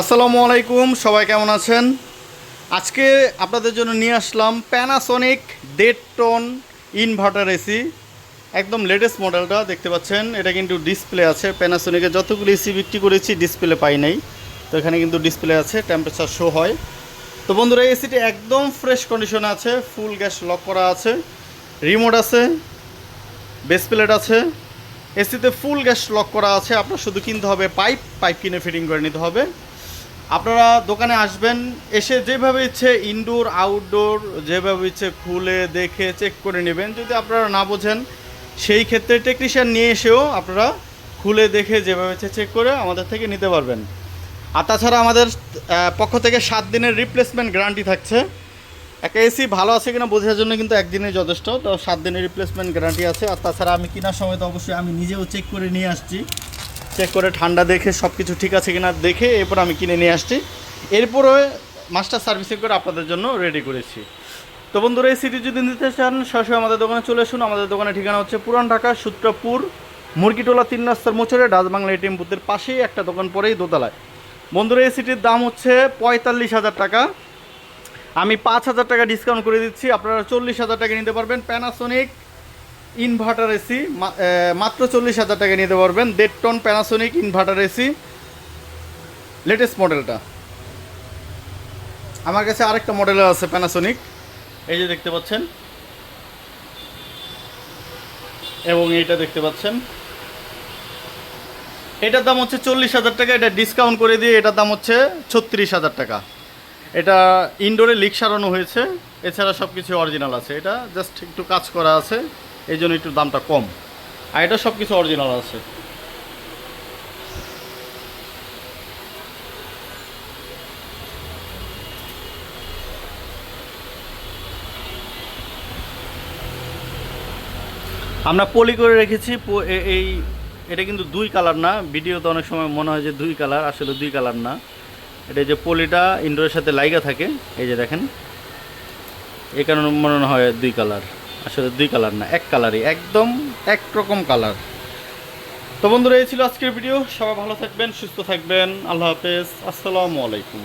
আসসালামু আলাইকুম, সবাই কেমন আছেন? আজকে আপনাদের জন্য নিয়ে আসলাম প্যানাসনিক দেড় টন ইনভার্টার এসি একদম লেটেস্ট মডেলটা দেখতে পাচ্ছেন, এটা কিন্তু ডিসপ্লে আছে প্যানাসনিকের যতগুলো এসি বিক্রি করেছি ডিসপ্লে পাই নাই। তো এখানে কিন্তু ডিসপ্লে আছে টেম্পারেচার শো হয়। তো বন্ধুরা এসিটি একদম ফ্রেশ কন্ডিশনে আছে ফুল গ্যাস লক করা আছে রিমোট আছে বেস প্লেট আছে। এসিতে ফুল গ্যাস লক করা আছে, আপনার শুধু কিনতে হবে পাইপ পাইপ কিনে ফিটিং করে নিতে হবে। আপনারা দোকানে আসবেন, এসে যেভাবে ইচ্ছে ইনডোর আউটডোর যেভাবে ইচ্ছে খুলে দেখে চেক করে নেবেন। যদি আপনারা না বোঝেন, সেই ক্ষেত্রে টেকনিশিয়ান নিয়ে এসেও আপনারা খুলে দেখে যেভাবে ইচ্ছে চেক করে আমাদের থেকে নিতে পারবেন। আর তাছাড়া আমাদের পক্ষ থেকে সাত দিনের রিপ্লেসমেন্ট গ্যারান্টি থাকছে। একটা এসি ভালো আছে কিনা বোঝার জন্য কিন্তু একদিনে যথেষ্ট, তো সাত দিনের রিপ্লেসমেন্ট গ্যারান্টি আছে। আর তাছাড়া আমি কেনার সময় তো অবশ্যই আমি নিজেও চেক করে নিয়ে আসছি। চেক করে ঠান্ডা দেখে সব কিছু ঠিক আছে কিনা দেখে এরপর আমি কিনে নিয়ে আসছি। এরপরে মাস্টার সার্ভিসিং করে আপনাদের জন্য রেডি করেছি। তো বন্ধুরা, এই সিটি যদি নিতে চান, সরাসরি আমাদের দোকানে চলে আসুন। আমাদের দোকানের ঠিকানা হচ্ছে পুরান ঢাকা, সূত্রপুর, মুরগিটোলা, তিন রাস্তার মোচরে ডাচ বাংলা এটিএম বুথের পাশেই একটা দোকান পরেই দোতলায়। বন্ধুরা, এই সিটির দাম হচ্ছে পঁয়তাল্লিশ হাজার টাকা। আমি পাঁচ হাজার টাকা ডিসকাউন্ট করে দিচ্ছি। আপনারা চল্লিশ হাজার টাকা নিতে পারবেন প্যানাসোনিক ইনভার্টার এসি মাত্র চল্লিশ হাজার টাকা নিতে পারবেন। দেড় ton Panasonic inverter AC. Latest মডেলটা আমার কাছে আরেকটা মডেল আছে প্যানাসোনিক এই যে দেখতে পাচ্ছেন। এবং এইটা দেখতে পাচ্ছেন। এটার দাম হচ্ছে চল্লিশ হাজার টাকা। এটা ডিসকাউন্ট করে দিয়ে এটার দাম হচ্ছে ছত্রিশ হাজার টাকা। এটা ইনডোরে লিক সারানো হয়েছে। এছাড়া সব কিছু অরিজিনাল আছে। এটা জাস্ট একটু কাজ করা আছে। এই জন্য একটু দামটা কম। আর এটা সব কিছু অরিজিনাল আছে। আমরা পলি করে রেখেছি এই এটা কিন্তু দুই কালার না। ভিডিওতে অনেক সময় মনে হয় যে দুই কালার আসলে দুই কালার না। এটা যে পলিটা ইনডোরের সাথে লাইগা থাকে, এই যে দেখেন এই কারণে মনে হয় দুই কালার আসলে দুই কালার না, এক কালারই, একদম একরকম কালার। তো বন্ধুরা, এই ছিল আজকের ভিডিও। সবাই ভালো থাকবেন, সুস্থ থাকবেন। আল্লাহ হাফেজ। আসসালামু আলাইকুম।